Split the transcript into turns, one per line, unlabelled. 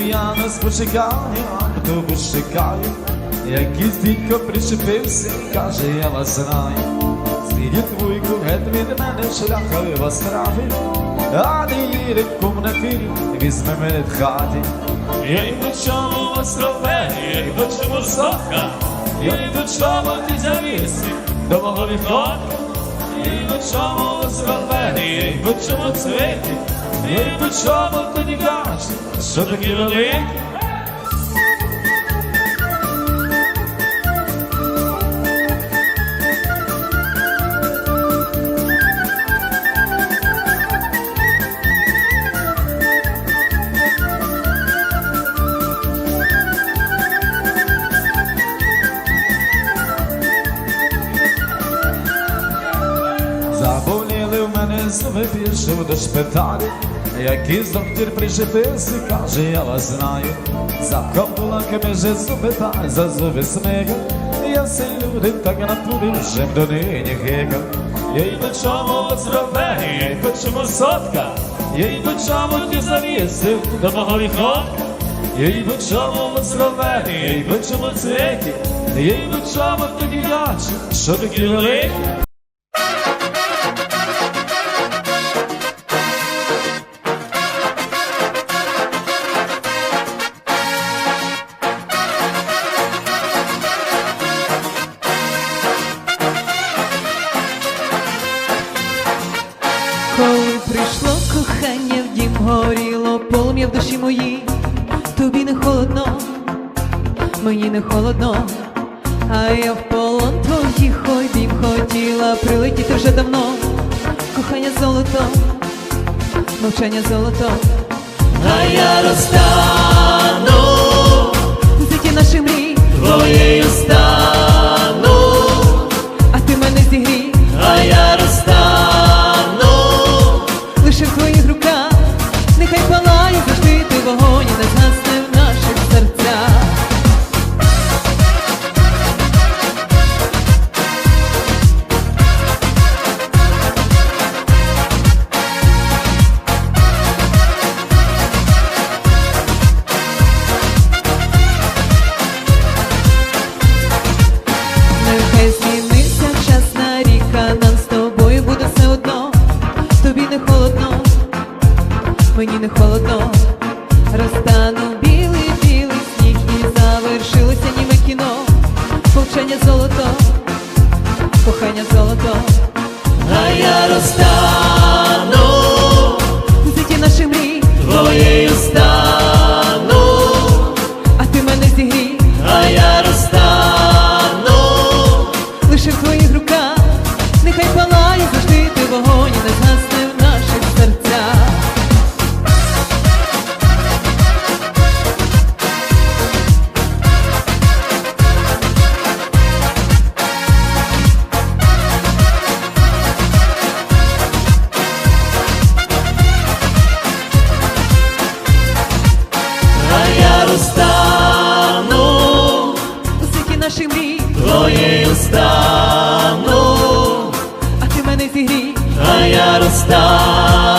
нас почекає, автобус чекає. Якийсь дідько причепився каже, я вас знаю. Слідіть вуйку, геть від мене шляхові вас трафить. А не їде кум на фірі, візьме мене в хаті. Я й до чому вас робе, я й до чому сока, я й до чому ти завіси, до мого вікна. Я до чому вас робе, я й до чому цвіти, й до чому тоді кажеш, що такі великі. Заболіли в мене до шпиталю. Якийсь доктор причепився, каже, я вас знаю. За кулаками же зуби та за зуби смикав. Я сей люди так натурив, вже до нині гикав. Я й до чому робе, я до чому сотка. Я й до чому ти завісив до мого вікна. Я й до чому робе, я до чому цвіті. Я й до чому тоді дячу, що такі великі.
Горіло полум'я в душі моїй, тобі не холодно, мені не холодно, а я в полон твоїх обійм хотіла прилетіти вже давно, кохання золото, мовчання золото, а я розтану мені не холодно. Розтану білий, білий сніг і завершилося німе кіно. Повчання золото, кохання золото, а я розтану. твоєю стану, а ти мене зігрій, а я розстану.